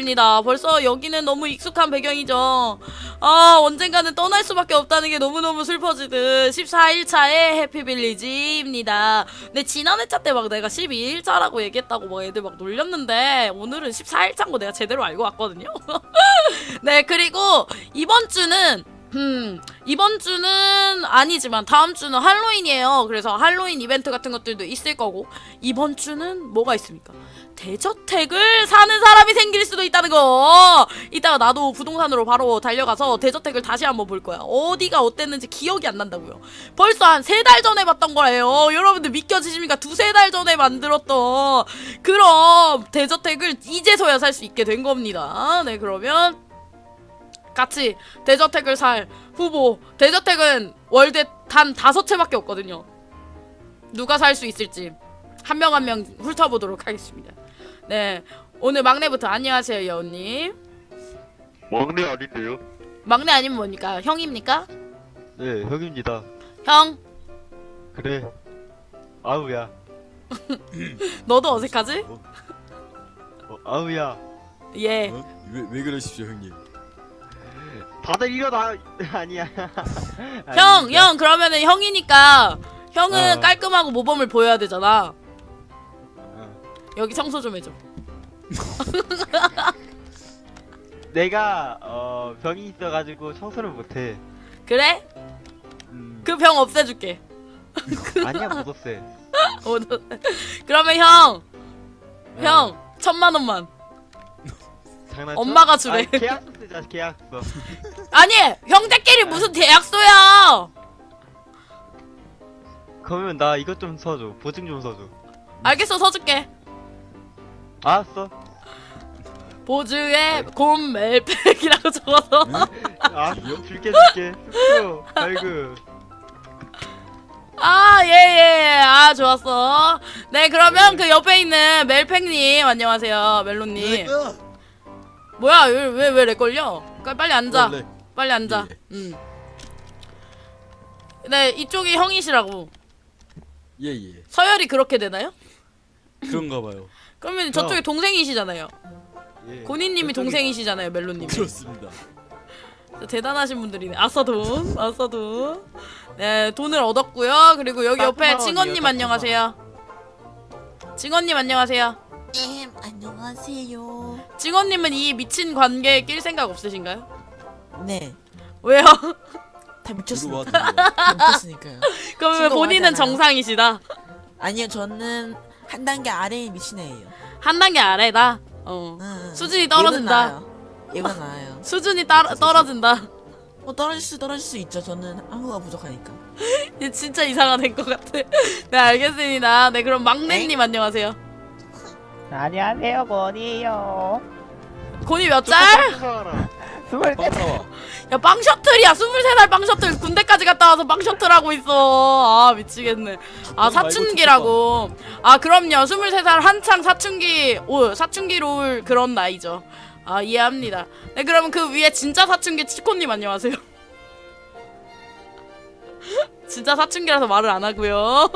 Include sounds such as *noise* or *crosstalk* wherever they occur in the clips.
알겠습니다. 벌써 여기는 너무 익숙한 배경이죠. 아, 언젠가는 떠날 수밖에 없다는 게 너무너무 슬퍼지듯 14일차의 해피빌리지입니다. 근데 지난 회차 때 막 내가 12일차라고 얘기했다고 막 애들 막 놀렸는데 오늘은 14일차인 거 내가 제대로 알고 왔거든요. *laughs* 네, 그리고 이번 주는 음, 이번 주는 아니지만 다음 주는 할로윈이에요. 그래서 할로윈 이벤트 같은 것들도 있을 거고 이번 주는 뭐가 있습니까? 대저택을 사는 사람이 생길 수도 있다는 거. 이따가 나도 부동산으로 바로 달려가서 대저택을 다시 한번 볼 거야. 어디가 어땠는지 기억이 안 난다고요. 벌써 한 세 달 전에 봤던 거예요. 여러분들 믿겨지십니까? 두세 달 전에 만들었던 그럼 대저택을 이제서야 살 수 있게 된 겁니다. 네, 그러면 같이 대저택을 살 후보 대저택은 월대 단 다섯 채밖에 없거든요. 누가 살 수 있을지 한 명 한 명 훑어보도록 하겠습니다. 네 오늘 막내부터 안녕하세요 여우님. 막내 아닌데요? 막내 아니면 뭡니까 형입니까? 네, 형입니다. 형 그래. 아우야. *laughs* 너도 어색하지? 어, 아우야. 예. 어? 왜, 왜 그러십시오 형님 다들 일어나. *laughs* 아니야. 형, 형 그러면은 형이니까 형은 어. 깔끔하고 모범을 보여야 되잖아. 어. 여기 청소 좀 해줘. *laughs* 내가 어 병이 있어가지고 청소를 못해. 그래? 음, 그 병 없애줄게. *laughs* 아니야 못 없애. *laughs* 어, 너- 그러면 형, 형 천만 원만. 장난쳐? 엄마가 주래. 계약서 쓰자 계약서. 아니 형제끼리 무슨 계약서야? 그러면 나 이것 좀 써줘. 보증 좀 써줘. 알겠어 서줄게. 알았어. 보증에 곰 멜팩이라고 *laughs* 적어서. 아 줄게 줄게. 발급. 아, 예, 예. 아, 좋았어. 네, 그러면 그 옆에 있는 멜팩님, 안녕하세요. 멜로님. 뭐야, 왜, 왜, 왜 렉걸려? 그러니까 빨리 앉아. 원래 빨리 앉아. 예. 음. 네, 이쪽이 형이시라고. 예예 서열이 그렇게 되나요? 그런가 봐요 그러면 저쪽이 동생이시잖아요. 예. 고니님이 동생이시잖아요, 멜로님. 그렇습니다 대단하신 분들이네. 아싸 돈, 아싸 돈. 네, 돈을 얻었고요. 그리고 여기 옆에 따뜻한 칭언님 원이에요, 안녕하세요. 칭언님 안녕하세요. 엠 안녕하세요. 칭언님은 이 미친 관계에 낄 생각 없으신가요? 네, 왜요? *laughs* 다 미쳤습니다. 다 미쳤으니까요. *laughs* 그러면 본인은 하잖아요. 정상이시다. 아니요, 저는 한 단계 아래에 미친 애예요. 한 단계 아래다. 어. 응, 수준이 떨어진다. 얘보다 나아요. *laughs* 수준이 따, 떨어진다. 뭐 떨어질 수 떨어질 수 있죠. 저는 한국어가 부족하니까. *laughs* 얘 진짜 이상한 것 같아. *laughs* 네, 알겠습니다. 네, 그럼 막내님 안녕하세요. 안녕하세요, 권이에요. 곤이 몇 짤? 스물 빵 사와 야, 빵 셔틀이야. 23살 빵 셔틀. 군대까지 갔다 와서 빵 셔틀 하고 있어. 아, 미치겠네. 아, 사춘기라고. 아, 그럼요. 23살 한창 사춘기, 오, 사춘기로 올 그런 나이죠. 아, 이해합니다. 네, 그러면 그 위에 진짜 사춘기 치코님 안녕하세요. *laughs* 진짜 사춘기라서 말을 안 하고요.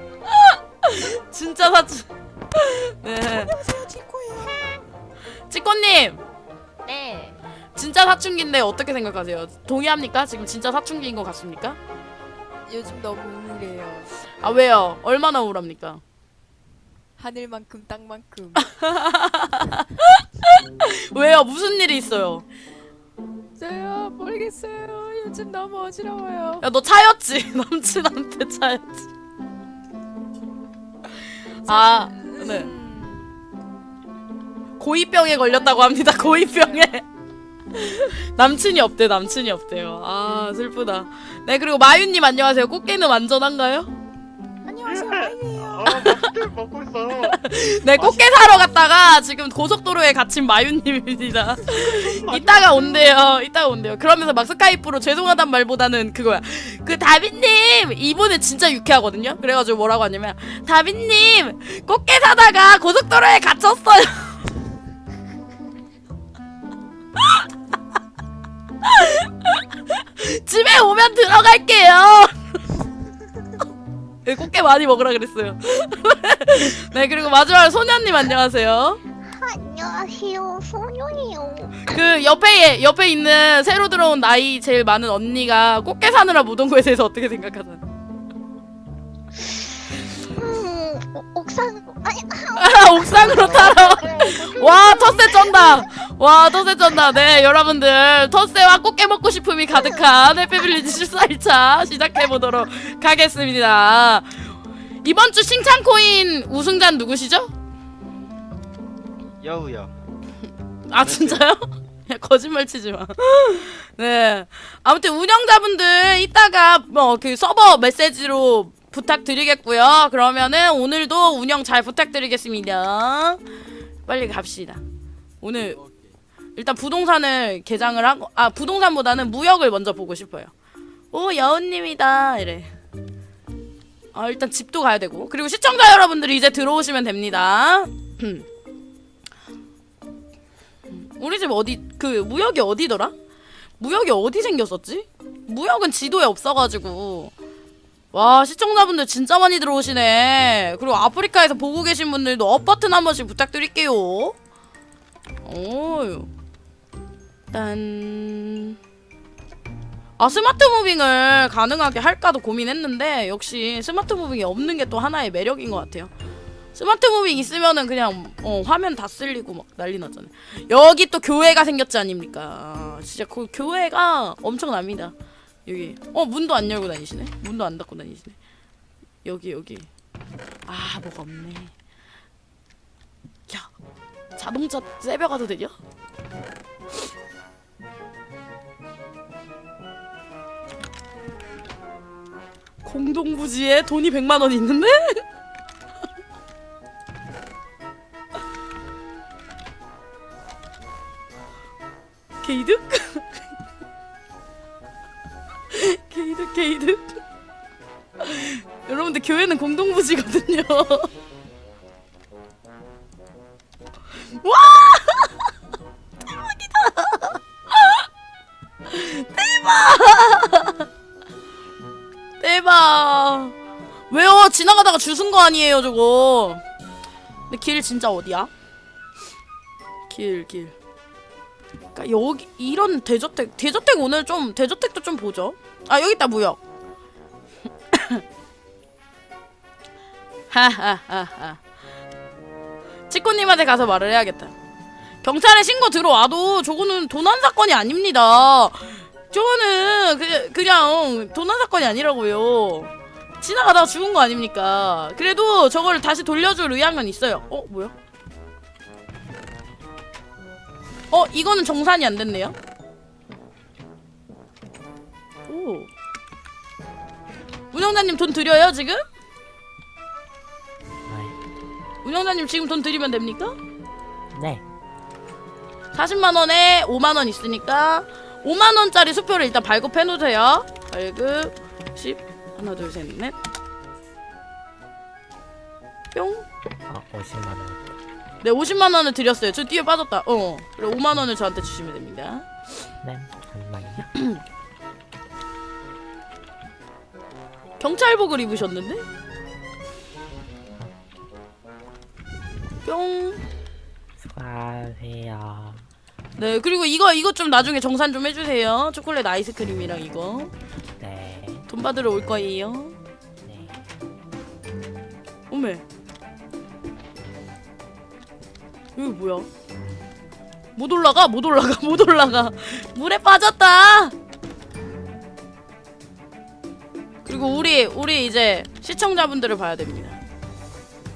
*laughs* 진짜 사춘. 네. 안녕하세요. 치코님, 네. 진짜 사춘기인데 어떻게 생각하세요? 동의합니까? 지금 진짜 사춘기인 것 같습니까? 요즘 너무 우울해요. 아 왜요? 얼마나 우울합니까? 하늘만큼 땅만큼. *laughs* 왜요? 무슨 일이 있어요? 저요 모르겠어요. 요즘 너무 어지러워요. 야 너 차였지 *laughs* 남친한테 차였지. 아 네. 음, 고이병에 걸렸다고 합니다. 고이병에. *laughs* 남친이 없대 남친이 없대요. 아 슬프다. 네 그리고 마윤님 안녕하세요. 꽃게는 완전한가요? 안녕하세요. 아 맛있게 먹고 있어. *laughs* 네 꽃게 사러 갔다가 지금 고속도로에 갇힌 마윤님입니다. *laughs* 이따가 온대요. 이따가 온대요. 그러면서 막 스카이프로 죄송하단 말보다는 그거야. 그 다빈님 이분은 진짜 유쾌하거든요. 그래가지고 뭐라고 하냐면 다빈님 꽃게 사다가 고속도로에 갇혔어요. *laughs* 집에 오면 들어갈게요. *laughs* 네, 꽃게 많이 먹으라 그랬어요. *laughs* 네 그리고 마지막으로 소녀님 안녕하세요. 안녕. 안녕하세요. 소녀예요. 그 옆에 옆에 있는 새로 들어온 나이 제일 많은 언니가 꽃게 사느라 못 온 거에 대해서 어떻게 생각하세 아니 *laughs* 아, 옥상으로 타러. 와 텃세 쩐다. 와 텃세 쩐다. 네 여러분들 텃세와 꽃게 먹고 싶음이 가득한 해피빌리지 14일차 시작해 보도록 하겠습니다. 이번 주 칭찬 코인 우승자는 누구시죠? 여우야. 아 진짜요? 야, 거짓말 치지 마. 네. 아무튼 운영자분들 이따가 뭐 그 서버 메시지로 부탁드리겠고요. 그러면은 오늘도 운영 잘 부탁드리겠습니다. 빨리 갑시다. 오늘 일단 부동산을 개장을 하고 아 부동산보다는 무역을 먼저 보고 싶어요. 오 여운님이다 이래. 아 일단 집도 가야 되고 그리고 시청자 여러분들이 이제 들어오시면 됩니다. *clears throat* 우리 집 어디 그 무역이 어디더라? 무역이 어디 생겼었지? 무역은 지도에 없어가지고 와 시청자분들 진짜 많이 들어오시네 그리고 아프리카에서 보고 계신 분들도 업 버튼 한 번씩 부탁드릴게요 오유 딴... 아 스마트 무빙을 가능하게 할까도 고민했는데 역시 스마트 무빙이 없는 게 또 하나의 매력인 것 같아요 스마트 무빙 있으면은 그냥 어, 화면 다 쓸리고 막 난리 났잖아요. 여기 또 교회가 생겼지 아닙니까? 진짜 그 교회가 엄청납니다. 여기 어 문도 안 열고 다니시네. 문도 안 닫고 다니시네. 여기 여기 아 뭐가 없네. 야 자동차 세벼 가도 되냐? 공동부지에 돈이 100만 원 있는데? *laughs* 게이득? *laughs* 게이득 여러분들 교회는 공동부지거든요. 와! 대박이다! 대박! 대박! 왜요? 지나가다가 주순 거 아니에요 저거? 근데 길 진짜 어디야? 길 길. 그러니까 여기 이런 대저택 대저택 오늘 좀 대저택도 좀 보죠. 아 여기 있다 무역. 하하하하. 치코님한테 가서 말을 해야겠다. 경찰에 신고 들어와도 저거는 도난 사건이 아닙니다. 저거는 그, 그냥 도난 사건이 아니라고요. 지나가다가 죽은 거 아닙니까? 그래도 저걸 다시 돌려줄 의향은 있어요. 어 뭐야? 어 이거는 정산이 안 됐네요. 오. 운영자님 돈 드려요 지금? 운영자님 지금 돈 드리면 됩니까? 네. 40만 원에 5만 원 있으니까 5만 원짜리 수표를 일단 발급해 놓으세요. 발급 10 하나 둘 셋 넷. 뿅. 아, 50만 원. 네 50만 원을 드렸어요. 저 뒤에 빠졌다. 어. 그리고 5만 원을 저한테 주시면 됩니다. 네. 잠깐만요. *clears throat* 경찰복을 입으셨는데? 뿅. 수고하세요. 네 그리고 이거 이거 좀 나중에 정산 좀 해주세요. 초콜릿 아이스크림이랑 이거 네. 돈 받으러 올 거예요. 네. 어메. 여기 뭐야? 못 올라가 못 올라가 못 올라가 물에 빠졌다. 그리고 우리 우리 이제 시청자분들을 봐야 됩니다.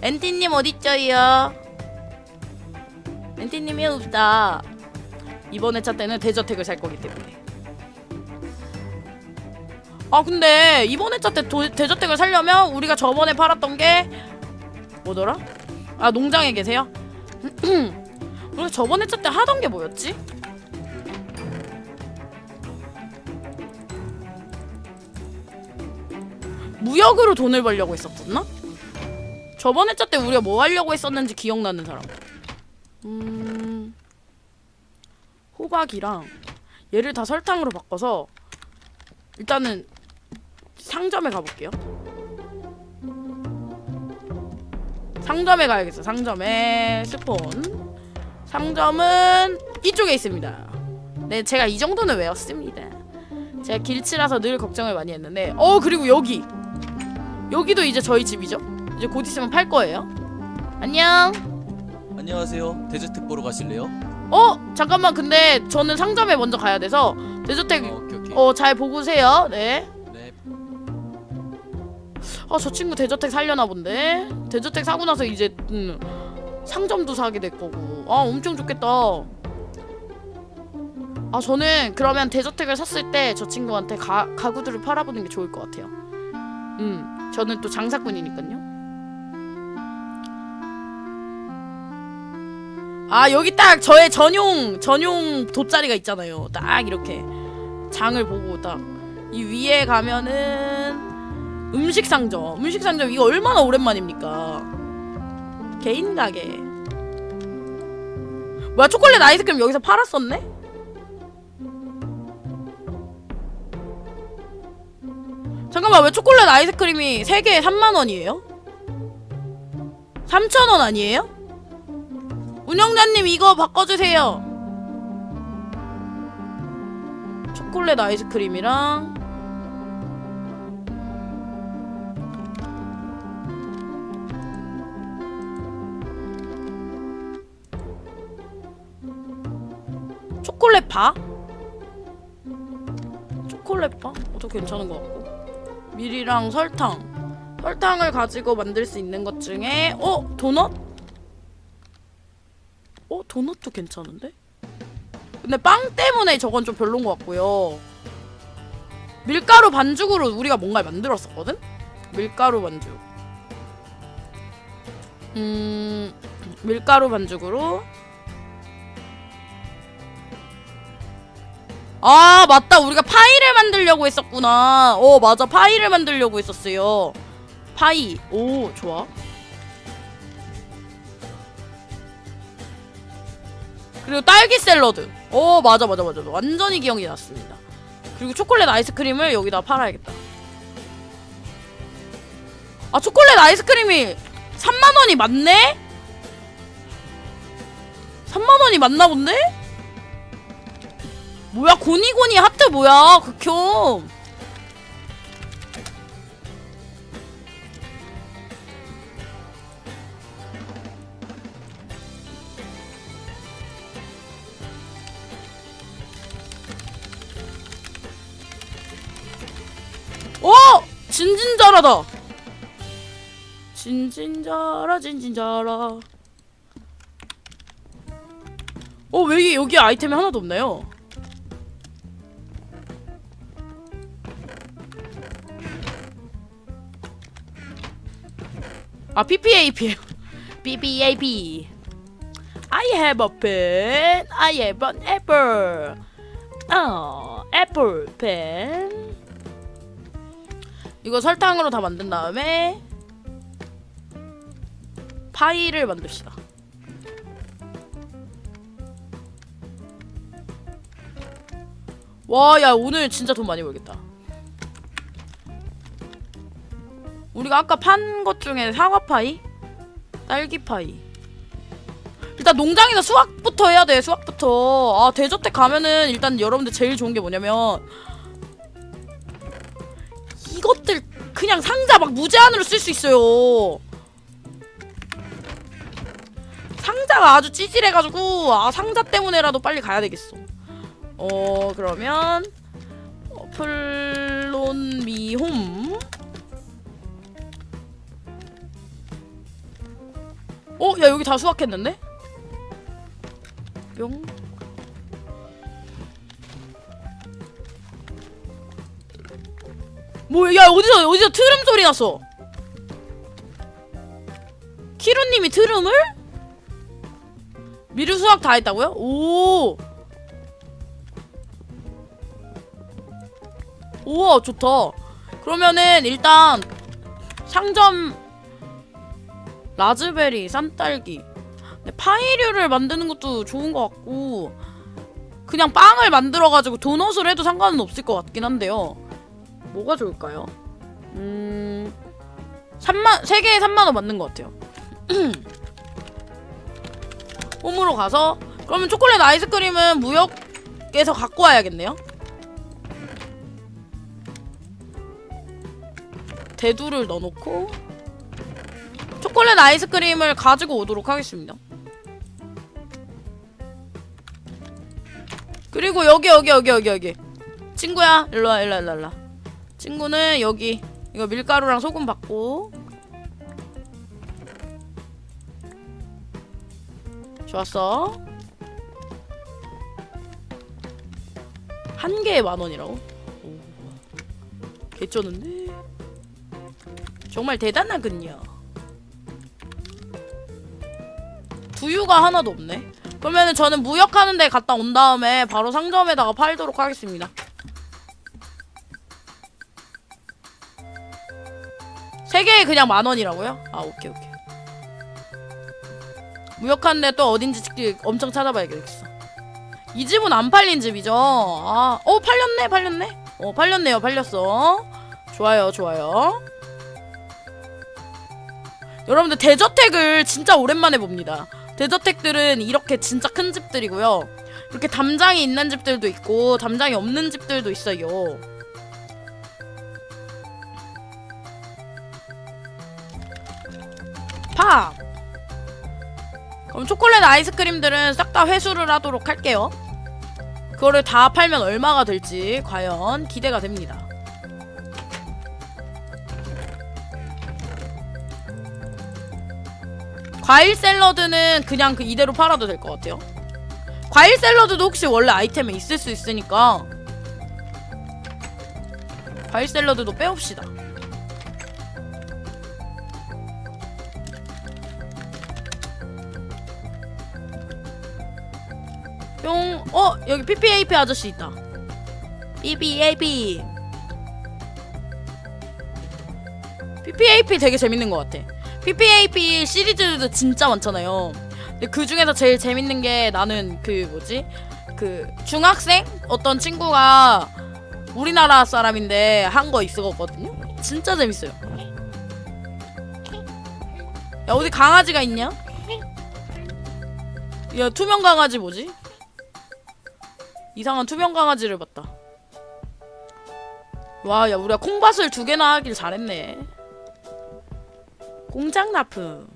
엔티님 어딨죠요? 엔티님이 없다. 이번 회차 때는 대저택을 살 거기 때문에. 아 근데 이번 회차 때 도, 대저택을 살려면 우리가 저번에 팔았던 게 뭐더라? 아 농장에 계세요? 우리가 저번 회차 때 하던 게 뭐였지? 무역으로 돈을 벌려고 했었었나? 저번 회차 때 우리가 뭐 하려고 했었는지 기억나는 사람 음... 호박이랑 얘를 다 설탕으로 바꿔서 일단은 상점에 가볼게요. 상점에 가야겠어. 상점에 스폰. 상점은 이쪽에 있습니다. 네, 제가 이 정도는 외웠습니다. 제가 길치라서 늘 걱정을 많이 했는데, 어 그리고 여기 여기도 이제 저희 집이죠. 이제 곧 있으면 팔 거예요. 안녕. 안녕하세요. 데저트 보러 가실래요? 어 잠깐만 근데 저는 상점에 먼저 가야 돼서 어, 오케이 오케이. 어 잘 보고 오세요. 네. 네. 아 저 친구 대저택 살려나 본데 대저택 사고 나서 이제 음, 상점도 사게 될 거고 아 엄청 좋겠다 아 저는 그러면 대저택을 샀을 때 저 친구한테 가, 가구들을 팔아보는 게 좋을 것 같아요 음 저는 또 장사꾼이니까요 아 여기 딱 저의 전용 전용 돗자리가 있잖아요 딱 이렇게 장을 보고 딱 이 위에 가면은 음식 상점. 음식 상점 이거 얼마나 오랜만입니까? 개인 가게. 뭐야 초콜릿 아이스크림 여기서 팔았었네? 잠깐만 왜 초콜릿 아이스크림이 3개에 3만원이에요? 3천원 아니에요? 운영자님 이거 바꿔주세요 초콜릿 아이스크림이랑 초콜릿 바? 초콜릿 바? 어도 괜찮은 것 같고 밀이랑 설탕 설탕을 가지고 만들 수 있는 것 중에 어? 도넛? 어? 도넛도 괜찮은데? 근데 빵 때문에 저건 좀 별론 것 같고요 밀가루 반죽으로 우리가 뭔가를 만들었었거든? 밀가루 반죽 음... 밀가루 반죽으로 아 맞다. 우리가 파이를 만들려고 했었구나. 어 맞아. 파이를 만들려고 했었어요. 파이. 오 좋아. 그리고 딸기 샐러드. 어 맞아 맞아 맞아. 완전히 기억이 났습니다. 그리고 초콜릿 아이스크림을 여기다 팔아야겠다. 아 초콜릿 아이스크림이 3만원이 맞네? 3만원이 맞나 본데? 뭐야? 고니고니 하트 뭐야? 극혐. 어! 진진자라다. 진진자라 진진자라. 어왜 여기 아이템이 하나도 없나요? 아 PPAP PPAP I have a pen. I have an apple. 어 애플 펜 이거 설탕으로 다 만든 다음에 파이를 만듭시다. 와 야 오늘 진짜 돈 많이 벌겠다 우리가 아까 판 것 중에 사과 파이, 딸기 파이. 일단 농장에서 수확부터 해야 돼. 수확부터. 아 대저택 가면은 일단 여러분들 제일 좋은 게 뭐냐면 이것들 그냥 상자 막 무제한으로 쓸 수 있어요. 상자가 아주 찌질해가지고 아 상자 때문에라도 빨리 가야 되겠어. 어 그러면 어, 플론 미홈 어? 야 여기 다 수확했는데? 뿅 뭐야 야 어디서 어디서 트름 소리 났어 키루님이 트름을? 미루 수확 다 했다고요? 오 우와 좋다 그러면은 일단 상점 라즈베리, 산딸기. 파이류를 만드는 것도 좋은 것 같고 그냥 빵을 만들어가지고 도넛을 해도 상관은 없을 것 같긴 한데요. 뭐가 좋을까요? 음... 3만, 3개에 3만원 맞는 것 같아요. *clears throat* 홈으로 가서 그러면 초콜릿 아이스크림은 무역에서 갖고 와야겠네요. 대두를 넣어놓고 초콜릿 아이스크림을 가지고 오도록 하겠습니다. 그리고 여기 여기 여기 여기 여기 친구야 일로와 일로와 일로와. 친구는 여기 이거 밀가루랑 소금 받고 좋았어 한 개에 만 원이라고? 오. 개쩌는데 정말 대단하군요 두유가 하나도 없네. 그러면은 저는 무역하는 데 갔다 온 다음에 바로 상점에다가 팔도록 하겠습니다. 세 개에 그냥 만 원이라고요? 아 오케이 오케이. 무역하는 데 또 어딘지 엄청 찾아봐야겠어. 이 집은 안 팔린 집이죠? 아, 어 팔렸네 팔렸네? 어 팔렸네요 팔렸어. 좋아요 좋아요. 여러분들 대저택을 진짜 오랜만에 봅니다 대저택들은 이렇게 진짜 큰 집들이고요 이렇게 담장이 있는 집들도 있고 담장이 없는 집들도 있어요 팝! 그럼 초콜릿 아이스크림들은 싹 다 회수를 하도록 할게요. 그거를 다 팔면 얼마가 될지 과연 기대가 됩니다. 과일 샐러드는 그냥 그 이대로 팔아도 될 것 같아요. 과일 샐러드도 혹시 원래 아이템에 있을 수 있으니까 과일 샐러드도 빼옵시다. 뿅. 어, 여기 PPAP 아저씨 있다. PPAP. PPAP 되게 재밌는 것 같아. PPAP 시리즈도 진짜 많잖아요. 근데 그 중에서 제일 재밌는 게 나는 그 뭐지? 그 중학생 어떤 친구가 우리나라 사람인데 한 거 있었거든요. 진짜 재밌어요. 야 어디 강아지가 있냐? 야 투명 강아지 뭐지? 이상한 투명 강아지를 봤다. 와, 야, 우리가 콩밭을 두 개나 하길 잘했네. 공장 납품.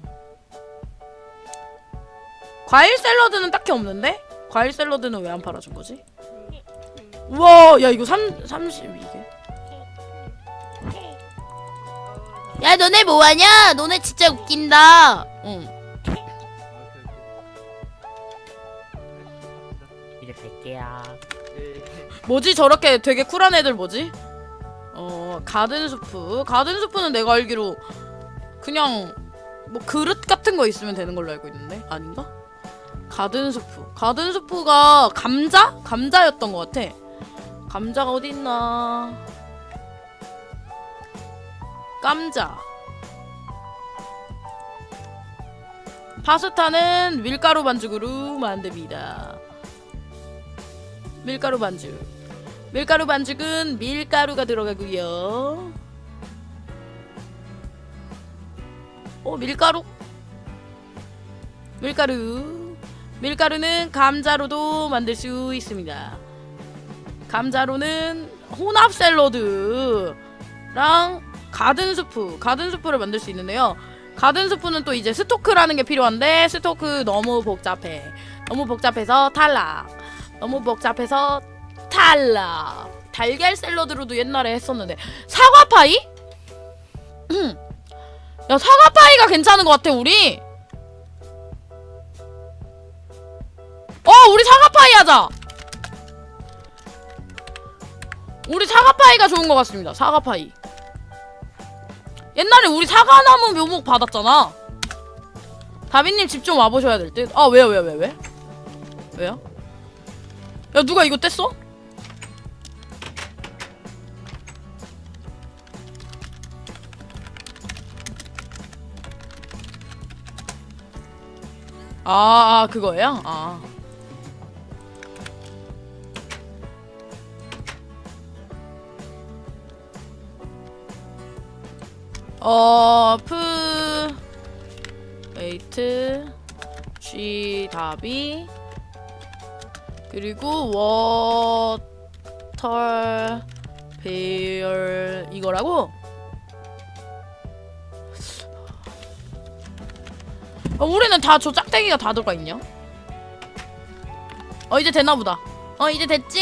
과일 샐러드는 딱히 없는데? 과일 샐러드는 왜 안 팔아준 거지? 우와, 야, 이거 3, 32개. 야, 너네 뭐하냐? 너네 진짜 웃긴다. 응. 이제 갈게요. 뭐지 저렇게 되게 쿨한 애들 뭐지? 어 가든 수프 가든 수프는 내가 알기로 그냥 뭐 그릇 같은 거 있으면 되는 걸로 알고 있는데 아닌가? 가든 수프 가든 수프가 감자? 감자였던 것 같아 감자가 어디 있나 감자 파스타는 밀가루 반죽으로 만듭니다 밀가루 반죽. 밀가루 반죽은 밀가루가 들어가고요. 어, 밀가루. 밀가루. 밀가루는 감자로도 만들 수 있습니다. 감자로는 혼합 샐러드랑 가든 수프, 가든 수프를 만들 수 있는데요. 가든 수프는 또 이제 스토크라는 게 필요한데 스토크 너무 복잡해. 너무 복잡해서 탈락. 너무 복잡해서 탈락. 달걀 샐러드로도 옛날에 했었는데 사과 파이? *clears throat* 야 사과파이가 괜찮은 것 같아 우리. 어 우리 사과파이 하자. 우리 사과파이가 좋은 것 같습니다. 사과파이. 옛날에 우리 사과나무 묘목 받았잖아. 다비님 집 좀 와보셔야 될 듯. 아 왜요 왜요 왜 왜? 왜요? 야 누가 이거 뗐어? 아, 아 그거예요? 아. 어, 프 웨이트 G 시다비 그리고 워터 베어 이거라고? 어, 우리는 다 저 짝대기가 다 들어가 있냐? 어 이제 됐나 보다. 어 이제 됐지?